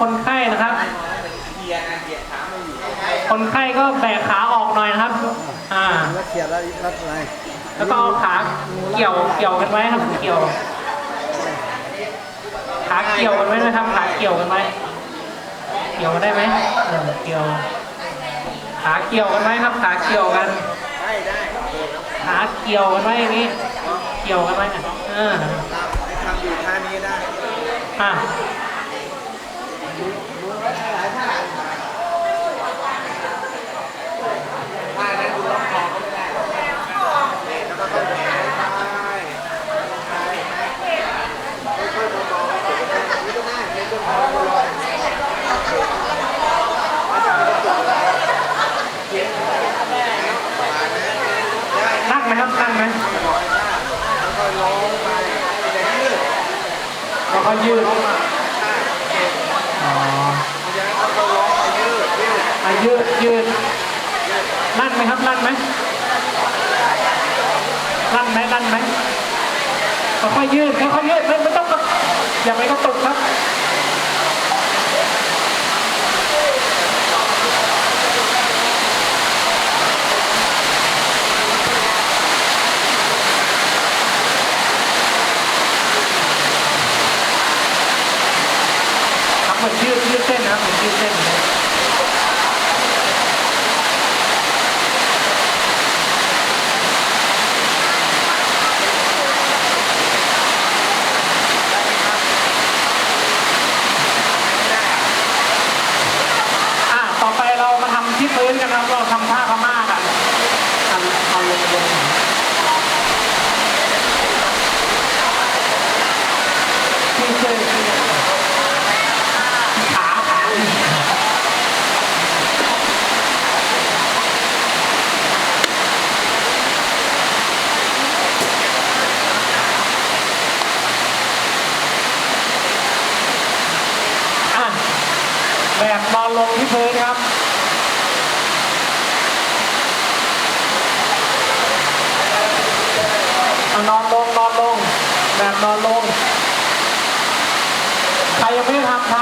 คนไข้นะครับ คนไข้ก็แบกขาออกหน่อยนะครับ อ่า แล้วเขียนแล้วรัดอะไรแล้วก็เอาขาเกี่ยวเกี่ยวกันไว้ครับเกี่ยว ขาเกี่ยวกันไว้นะครับ ขาเกี่ยวกันไว้ เกี่ยวได้ไหมเออเกี่ยว ขาเกี่ยวกันไว้ครับ ขาเกี่ยวกัน ได้ได้ขาเกี่ยวกันไว้อย่างนี้ เกี่ยวกันไว้เนี่ยเออทำอยู่ท่านี้ได้ อ่านั้นดูล็อกคอก็ไม่ได้แล้วก็ต้องแขนไปไปค่อยๆมองๆไม่ต้องได้ไม่ต้องได้ไม่ต้องมองลอย นั่ง ไหมครับนั่งไหมค่อยๆลงไปอย่ายืดแล้วก็ยืดลงมาอ๋ออายืดยืดยืดยืดลั่นไหมครับลั่นไหมลั่นไหมลั่นไหมค่อยยืดค่อยยืดไม่ไม่ต้องอย่าไปกระตุกครับ ครับเห มือนยืดยืดเส้นนะครับเหมือนยืดเส้นเลยอะต่อไปเรามาทำที่พื้นกันนะครับเราทำท่าพม่ากันทำเอาลงลงที่เส้น แบกบอลลงที่พื้นครับนอนลงนอนลงแบกนอนลง ใครยังไม่ได้ทำท